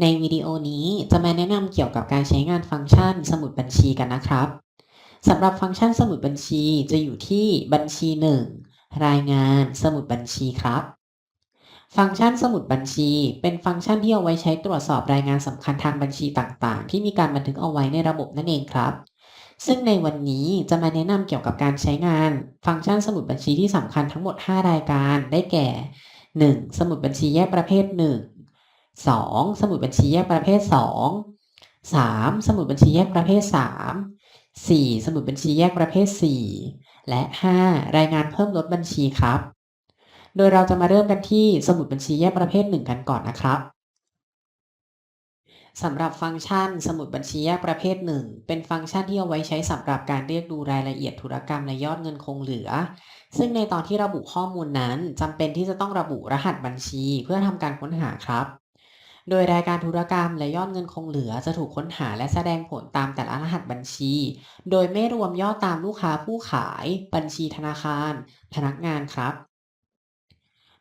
ในวิดีโอนี้จะมาแนะนำเกี่ยวกับการใช้งานฟังก์ชันสมุดบัญชีกันนะครับสำหรับฟังก์ชันสมุดบัญชีจะอยู่ที่บัญชี 1 รายงานสมุดบัญชีครับ ฟังก์ชันสมุดบัญชี เป็นฟังก์ชันที่เอาไว้ใช้ตรวจสอบรายงานสำคัญทางบัญชีต่างๆ ที่มีการบันทึกเอาไว้ในระบบนั่นเองครับ ซึ่งในวันนี้จะมาแนะนำเกี่ยวกับการใช้งาน ฟังก์ชันสมุดบัญชีที่สำคัญทั้งหมด 5 รายการได้แก่ 1. สมุดบัญชีแยกประเภท 1 2. สมุดบัญชีแยกประเภท 2 3. สมุดบัญชีแยกประเภท 3 4. สมุดบัญชีแยกประเภท 4 และ 5. รายงานเพิ่มลดบัญชีครับ โดยเราจะมาเริ่มกันที่สมุดบัญชีแยกประเภท 1 กันก่อนนะครับสำหรับฟังก์ชันสมุดบัญชีแยกประเภท 1 เป็นฟังก์ชันที่เอาไว้ใช้สำหรับการเรียกดูรายละเอียดธุรกรรมและยอดเงินคงเหลือ ซึ่งในตอนที่ระบุข้อมูลนั้นจำเป็นที่จะต้องระบุรหัสบัญชีเพื่อทำการค้นหาครับ โดยรายการธุรกรรมและยอดเงินคงเหลือจะถูกค้นหาและแสดงผลตามแต่ละรหัสบัญชี โดยไม่รวมยอดตามลูกค้าผู้ขาย บัญชีธนาคาร พนักงานครับ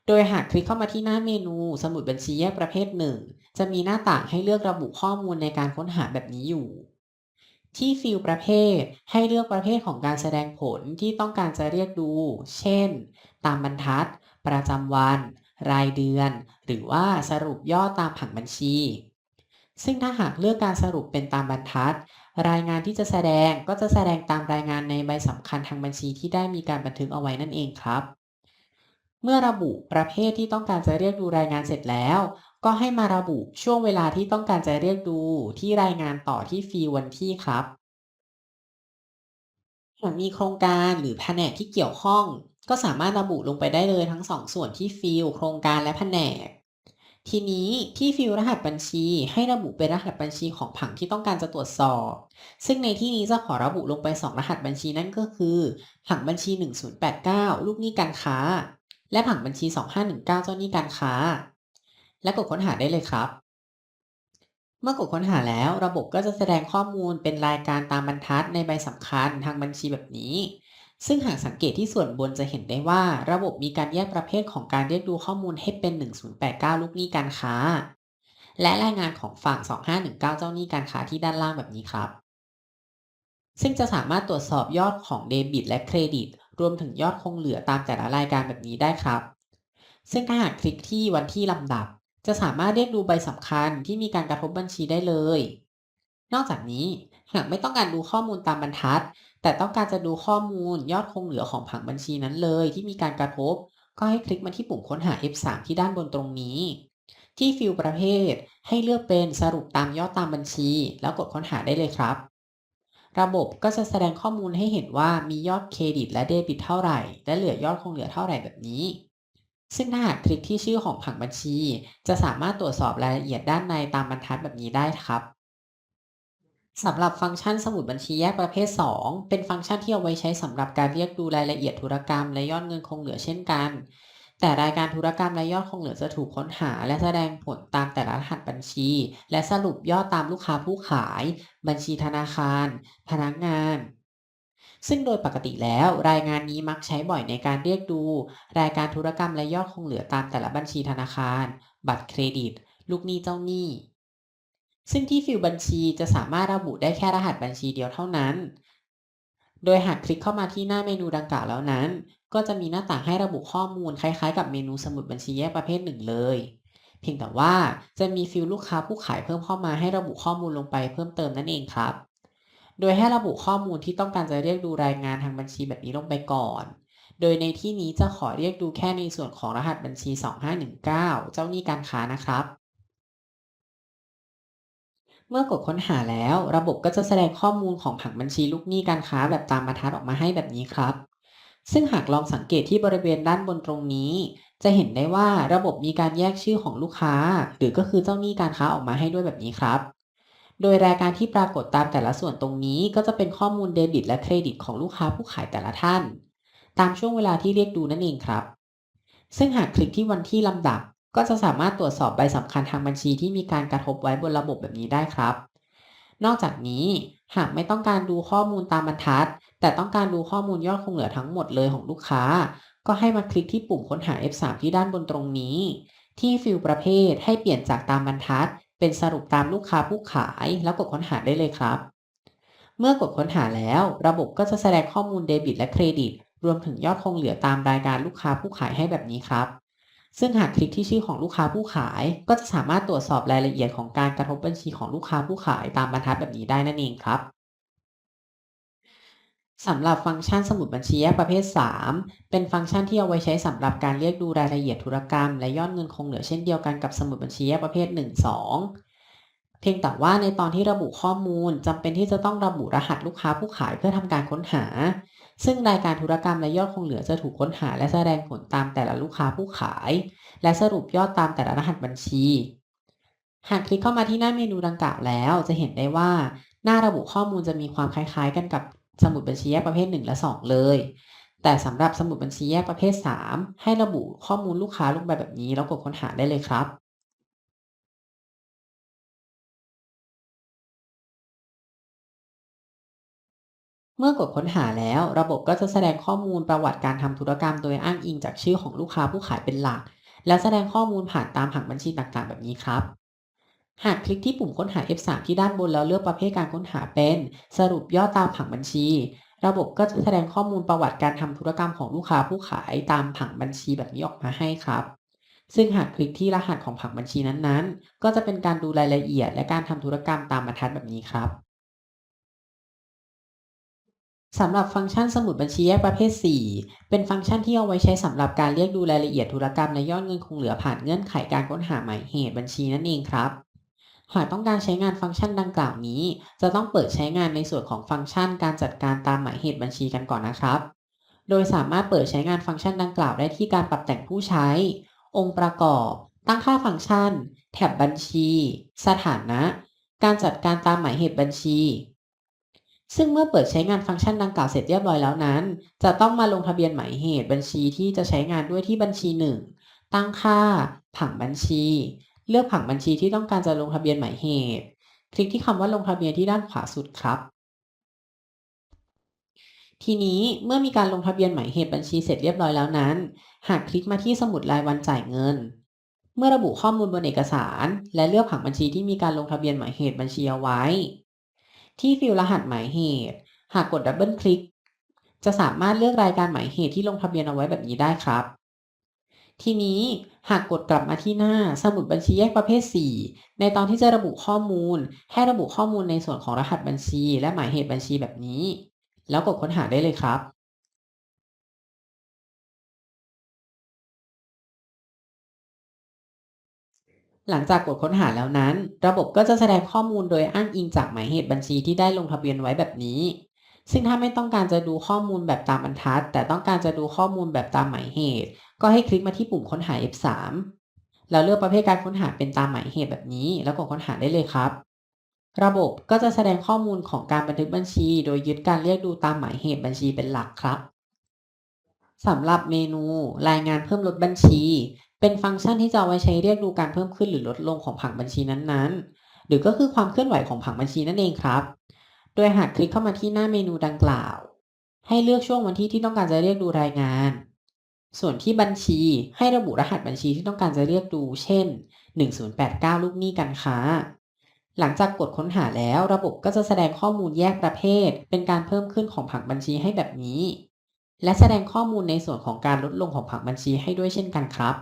โดยหากคลิกเข้ามาที่หน้าเมนูสมุดบัญชีแยกประเภท1จะมีหน้าต่างให้เลือกระบุข้อมูลในการค้นหาแบบนี้อยู่ ที่ฟิลประเภทให้เลือกประเภทของการแสดงผลที่ต้องการจะเรียกดู เช่น ตามบรรทัด ประจำวัน รายเดือน หรือว่าสรุปย่อตามผังบัญชี ซึ่งถ้าหากเลือกการสรุปเป็นตามบรรทัด รายงานที่จะแสดงก็จะแสดงตามรายงานในใบสำคัญทางบัญชีที่ได้มีการบันทึกเอาไว้นั่นเองครับ เมื่อระบุประเภทที่ต้องการจะเรียกดูรายงานเสร็จแล้ว ก็ให้มาระบุช่วงเวลาที่ต้องการจะเรียกดูที่รายงานต่อที่ฟีวันที่ครับหากมีโครงการหรือแผนกที่เกี่ยวข้อง ก็สามารถระบุลงไปได้เลยทั้งสองส่วนที่ฟีลโครงการและแผนก ทีนี้ที่ฟิลรหัสบัญชี ให้ระบุเป็นรหัสบัญชีของผังที่ต้องการจะตรวจสอบ ซึ่งในที่นี้จะขอระบุลงไป 2 รหัสบัญชีนั่นก็คือผังบัญชี 1089 ลูกหนี้การค้า และผังบัญชี 2519 เจ้าหนี้การค้า และกดค้นหาได้เลยครับ เมื่อกดค้นหาแล้วระบบก็จะแสดงข้อมูลเป็นรายการตามบรรทัดในใบสำคัญทางบัญชีแบบนี้ ซึ่งหากสังเกตที่ส่วนบนจะเห็นได้ว่า ระบบมีการแยกประเภทของการเรียกดูข้อมูลให้เป็น 1089 ลูกหนี้การค้า และรายงานของฝั่ง 2519 เจ้าหนี้การค้าที่ด้านล่างแบบนี้ครับ ซึ่งจะสามารถตรวจสอบยอดของเดบิตและเครดิต รวมถึงยอดคงเหลือตามแต่ละรายการแบบนี้ได้ครับ ซึ่งถ้าหากคลิกที่วันที่ลำดับ จะสามารถเรียกดูใบสำคัญที่มีการกระทบบัญชีได้เลย นอกจากนี้หากไม่ต้องการดูข้อมูลตามบรรทัด แต่ต้องการจะดูข้อมูลยอดคงเหลือของผังบัญชีนั้นเลย ที่มีการกระทบ ก็ให้คลิกมาที่ปุ่มค้นหา F3 ที่ด้านบนตรงนี้ ที่ฟิลประเภท ให้เลือกเป็นสรุปตามยอดตามบัญชี แล้วกดค้นหาได้เลยครับ ระบบก็จะแสดงข้อมูลให้เห็นว่ามียอดเครดิตและเดบิตเท่าไหร่ และเหลือยอดคงเหลือเท่าไหร่แบบนี้ซึ่งถ้าหากคลิกที่ชื่อของผังบัญชี จะสามารถตรวจสอบรายละเอียดด้านในตามบรรทัดแบบนี้ได้ครับ สำหรับฟังก์ชันสมุดบัญชีแยกประเภท 2 เป็นฟังก์ชันที่เอาไว้ใช้สำหรับการเรียกดูรายละเอียดธุรกรรม และยอดเงินคงเหลือเช่นกัน แต่รายการธุรกรรมและยอดคงเหลือจะถูกค้นหา และแสดงผลตามแต่ละรหัสบัญชี และสรุปยอดตามลูกค้าผู้ขาย บัญชีธนาคาร พนักงาน ซึ่งโดยปกติแล้วรายงานนี้มักใช้บ่อยในการเรียกดู รายการธุรกรรมและยอดคงเหลือตามแต่ละบัญชีธนาคาร บัตรเครดิต ลูกหนี้เจ้าหนี้ ซึ่งที่ฟิลบัญชีจะสามารถระบุได้แค่รหัสบัญชีเดียวเท่านั้น โดยหากคลิกเข้ามาที่หน้าเมนูดังกล่าวแล้วนั้น ก็จะมีหน้าต่างให้ระบุข้อมูลคล้ายๆ กับเมนูสมุดบัญชีแยกประเภทหนึ่งเลย เพียงแต่ว่าจะมีฟิลลูกค้าผู้ขายเพิ่มเข้ามาให้ระบุข้อมูลลงไปเพิ่มเติมนั่นเองครับ โดยให้ระบุข้อมูลที่ต้องการจะเรียกดูรายงานทางบัญชีแบบนี้ลงไปก่อน โดยในที่นี้จะขอเรียกดูแค่ในส่วนของรหัสบัญชี 2519 เจ้าหนี้การค้านะครับ เมื่อกดค้นหาแล้ว ระบบก็จะแสดงข้อมูลของผังบัญชีลูกหนี้การค้าแบบตามบรรทัดออกมาให้แบบนี้ครับ ซึ่งหากลองสังเกตที่บริเวณด้านบนตรงนี้ จะเห็นได้ว่าระบบมีการแยกชื่อของลูกค้า หรือก็คือเจ้าหนี้การค้าออกมาให้ด้วยแบบนี้ครับ โดยรายการที่ปรากฏตามแต่ละส่วนตรงนี้ ก็จะเป็นข้อมูลเดบิตและเครดิตของลูกค้าผู้ขายแต่ละท่าน ตามช่วงเวลาที่เรียกดูนั่นเองครับ ซึ่งหากคลิกที่วันที่ลำดับ ก็จะสามารถตรวจสอบใบสำคัญทางบัญชีที่มีการกระทบไว้บนระบบแบบนี้ได้ครับ นอกจากนี้หากไม่ต้องการดูข้อมูลตามบรรทัด แต่ต้องการดูข้อมูลยอดคงเหลือทั้งหมดเลยของลูกค้า ก็ให้มาคลิกที่ปุ่มค้นหา F3 ที่ด้านบนตรงนี้ ที่ฟิลประเภทให้เปลี่ยนจากตามบรรทัด เป็นสรุปตามลูกค้าผู้ขายแล้วกดค้นหาได้เลยครับ เมื่อกดค้นหาแล้ว ระบบก็จะแสดงข้อมูลเดบิตและเครดิต รวมถึงยอดคงเหลือตามรายการลูกค้าผู้ขายให้แบบนี้ครับ ซึ่งหากคลิกที่ชื่อของลูกค้าผู้ขาย ก็จะสามารถตรวจสอบรายละเอียดของการกระทบบัญชีของลูกค้าผู้ขายตามบรรทัดแบบนี้ได้นั่นเองครับสำหรับฟังก์ชันสมุดบัญชีแยกประเภท 3 เป็นฟังก์ชันที่เอาไว้ใช้สำหรับการเรียกดูรายละเอียดธุรกรรม และยอดเงินคงเหลือเช่นเดียวกันกับสมุดบัญชีแยกประเภท 1 2 เพียงแต่ว่าในตอนที่ระบุข้อมูลจำเป็นที่จะต้องระบุรหัสลูกค้าผู้ขายเพื่อทำการค้นหา ซึ่งรายการธุรกรรมและยอดคงเหลือจะถูกค้นหาและแสดงผลตามแต่ละลูกค้าผู้ขาย และสรุปยอดตามแต่ละรหัสบัญชี หากคลิกเข้ามาที่หน้าเมนูดังกล่าวแล้ว จะเห็นได้ว่า หน้าระบุข้อมูลจะมีความคล้าย ๆ กันกับสมุดบัญชีแยกประเภท 1 และ 2 เลย แต่สำหรับสมุดบัญชีแยกประเภท 3 ให้ระบุข้อมูลลูกค้าลงไปแบบนี้แล้วกดค้นหาได้เลยครับ เมื่อกดค้นหาแล้ว ระบบก็จะแสดงข้อมูลประวัติการทำธุรกรรมโดยอ้างอิงจากชื่อของลูกค้าผู้ขายเป็นหลัก และแสดงข้อมูลผ่านตามผังบัญชีต่างๆ แบบนี้ครับ หากคลิกที่ปุ่มค้นหา F3 ที่ด้านบนแล้วเลือกประเภทการค้นหาเป็น สรุปยอดตามผังบัญชี ระบบก็จะแสดงข้อมูลประวัติการทำธุรกรรมของลูกค้าผู้ขายตามผังบัญชีแบบนี้ออกมาให้ครับซึ่งหากคลิกที่รหัสของผังบัญชีนั้นๆ ก็จะเป็นการดูรายละเอียดและการทำธุรกรรมตามบรรทัดแบบนี้ครับ สำหรับฟังก์ชันสมุดบัญชีแยกประเภท 4 เป็นฟังก์ชันที่เอาไว้ใช้สำหรับการเรียกดูรายละเอียดธุรกรรมและยอดเงินคงเหลือผ่านเงื่อนไขการค้นหาหมายเหตุบัญชีนั่นเองครับ หากต้องการใช้งานฟังก์ชันดังกล่าวนี้ จะต้องเปิดใช้งานในส่วนของฟังก์ชันการจัดการตามหมายเหตุบัญชีกันก่อนนะครับ โดยสามารถเปิดใช้งานฟังก์ชันดังกล่าวได้ที่การปรับแต่งผู้ใช้ องค์ประกอบ ตั้งค่าฟังก์ชันแท็บบัญชี สถานะ การจัดการตามหมายเหตุบัญชี ซึ่งเมื่อเปิดใช้งานฟังก์ชันดังกล่าวเสร็จเรียบร้อยแล้วนั้น จะต้องมาลงทะเบียนหมายเหตุบัญชีที่จะใช้งานด้วยที่บัญชี 1 ตั้งค่า ผังบัญชี เลือกผังบัญชีที่ต้องการจะลงทะเบียนหมายเหตุ คลิกที่คำว่าลงทะเบียนที่ด้านขวาสุดครับ ทีนี้เมื่อมีการลงทะเบียนหมายเหตุบัญชีเสร็จเรียบร้อยแล้วนั้น หากคลิกมาที่สมุดรายวันจ่ายเงิน เมื่อระบุข้อมูลบนเอกสาร และเลือกผังบัญชีที่มีการลงทะเบียนหมายเหตุบัญชีเอาไว้ ที่ฟิลรหัสหมายเหตุ หากกดดับเบิลคลิก จะสามารถเลือกรายการหมายเหตุที่ลงทะเบียนเอาไว้แบบนี้ได้ครับ ทีนี้หากกดกลับมาที่หน้าสมุดบัญชีแยกประเภท 4 ในตอนที่จะระบุข้อมูล ให้ระบุข้อมูลในส่วนของรหัสบัญชี และหมายเหตุบัญชีแบบนี้ แล้วกดค้นหาได้เลยครับ หลังจากกดค้นหาแล้วนั้น ระบบก็จะแสดงข้อมูลโดยอ้างอิงจากหมายเหตุบัญชีที่ได้ลงทะเบียนไว้แบบนี้ ซึ่งถ้าไม่ต้องการจะดูข้อมูลแบบตามบรรทัด แต่ต้องการจะดูข้อมูลแบบตามหมายเหตุ ก็ให้คลิกมาที่ปุ่มค้นหา F3 แล้วเลือกประเภทการค้นหาเป็นตามหมายเหตุแบบนี้ แล้วกดค้นหาได้เลยครับ ระบบก็จะแสดงข้อมูลของการบันทึกบัญชี โดยยึดการเรียกดูตามหมายเหตุบัญชีเป็นหลักครับสำหรับเมนูรายงานเพิ่มลดบัญชี เป็นฟังก์ชันที่จะเอาไว้ใช้เรียกดูการเพิ่มขึ้นหรือลดลงของผังบัญชีนั้นๆ หรือก็คือความเคลื่อนไหวของผังบัญชีนั่นเองครับ โดยหากคลิกเข้ามาที่หน้าเมนูดังกล่าว ให้เลือกช่วงวันที่ที่ต้องการจะเรียกดูรายงาน ส่วนที่บัญชีให้ระบุรหัสบัญชีที่ต้องการจะเรียกดู เช่น 1089 ลูกหนี้การค้า หลังจากกดค้นหาแล้วระบบก็จะแสดงข้อมูลแยกประเภท เป็นการเพิ่มขึ้นของผังบัญชีให้แบบนี้ และแสดงข้อมูลในส่วนของการลดลงของผังบัญชีให้ด้วยเช่นกันครับ